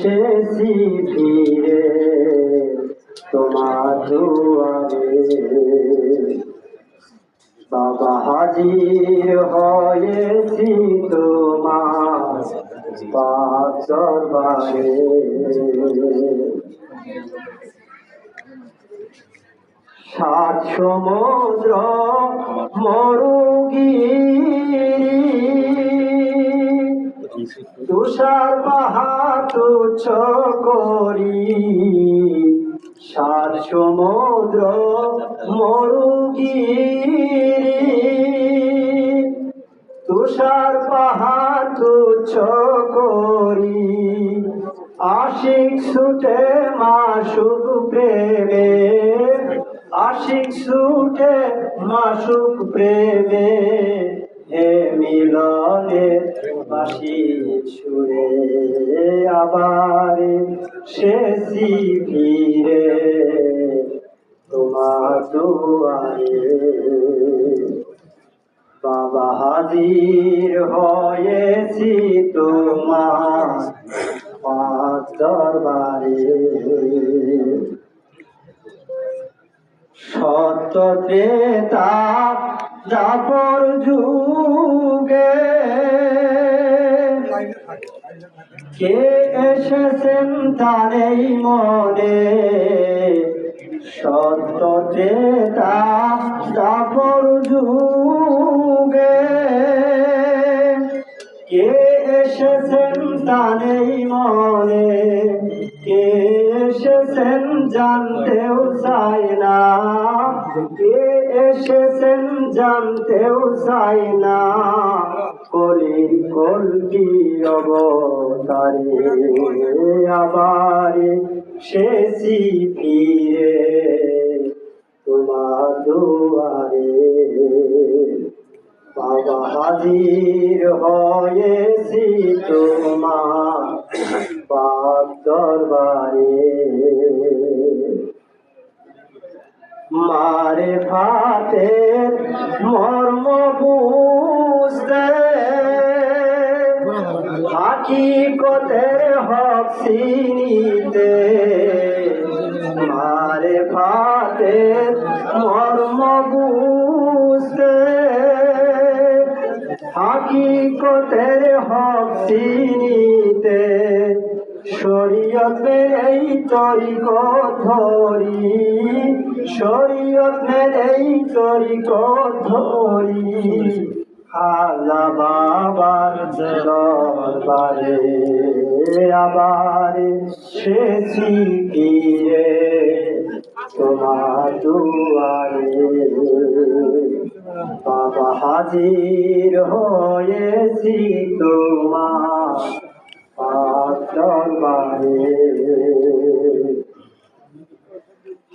এসেছি ফিরে তোমার দুয়ারে। বাবা হাজির হয়েছি তোমার পাক দরবারে। সাত সমুদ্র মরুগিরি তুচ্ছ করি। সাত সমুদ্র মরুগিরি। তুষার পাহাড় তুচ্ছ করি। আশিক ছুটে মাসুক প্রেমে। আশিক ছুটে মাসুক প্রেমে। হে মিলনে বাসি সুরে আবার শেষি ফিরে। তোমার দুয়ারে বাবা হাজির হয়েছি তোমার পাক দরবারে। যুগে কে এসেছেন তারেই মনে? সত্য ত্রেতা জাফর যুগে। কে এসেছেন তারেই মনে? কে এসেছেন, জানতেও চাই না। কে এসেছেন, জানতেও চাই না। কলির কলকি অবতারে? আবার শেষি ফিরে তোমার দুয়ারে। বাবা হাজির হয়েছি তোমার মারে ফাতে মর্ম বুঝতে হাকিকতের হক সিনিতে মারে ফাতে মর্ম বুঝতে হাকিকতের হক চিনিতে শরীয়তের এই তরিক ধরি শরীয়তের এই তরিক ধরি খালা বাবার দরবারে আবার শেষি ফিরে তোমার দুয়ারে। বাবা হাজির হয়েছি তোমার দরবারে।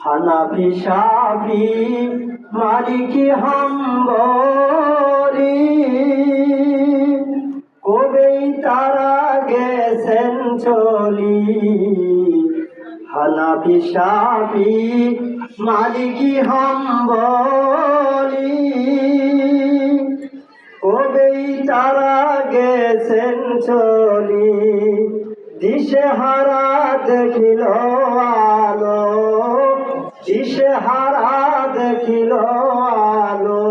হানাফি সাফি মালিকি হাম্বরি। কবেই তারা গেছেন চলি? হানাফি সাফি মালিকি হাম্বলি কবেই তারা গেছেন চলি? দিশে হারা দেখিল আলো। দিশে হারা দেখিল আলো,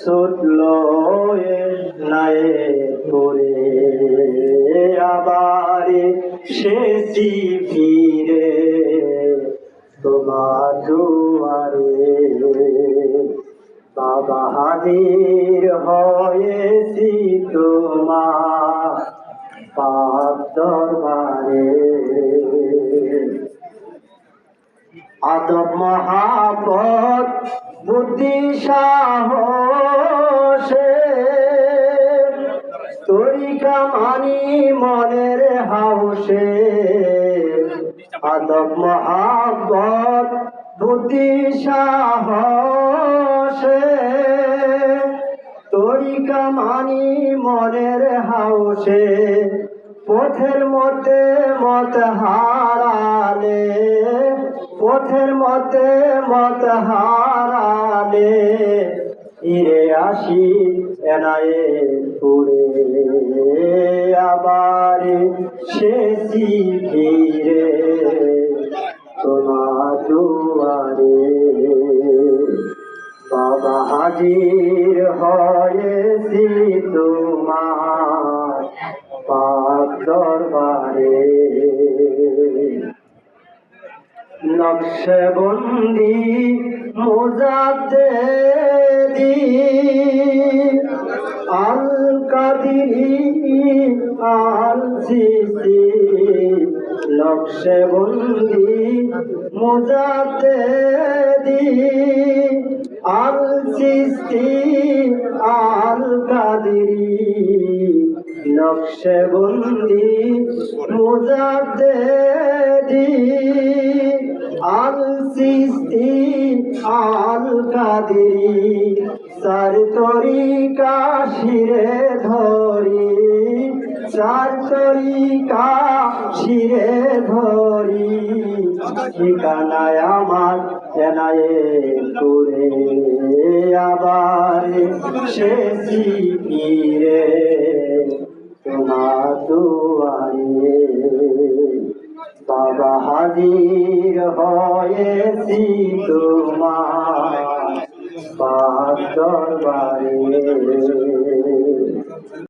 ছুটল নায়ে করে আবার শেষি ফিরে তোমার দুয়ারে। বাবা হাজির হয়েছি তোমার পাক দরবারে। আদব মহাপদ, বুদ্ধি সাহসে। তরিকা মানি মনের হাউসে আদব মহাপদ, বুদ্ধি সাহসে। তরিকা মানি মনের হাউসে পথের মধ্যে মত হারালে। পথের মধ্যে মত হারালে, ফিরে আসি এনায়ে পুরে। আবার শেষি ফিরে তোমার দুয়ারে। বাবা হাজির হয়েছি তোমার পাক দরবারে। নকশবন্দি মোজাতে দি আল কাদিরি আল সিসি নকশবন্দি মোজাতে দি আল সিসি আল কাদিরি নকশবন্দি মোজাতে দি আল সিস্তি আল কাদিরি সার তরিকা শিরে ধরি সার তরিকা শিরে ধরি। ঠিকানায় আমার জানায়ে করে আবার শেষি পীরে তোমার দুয়ারে। বাবা হাজির হয়েছি তোমার পাক দরবারে।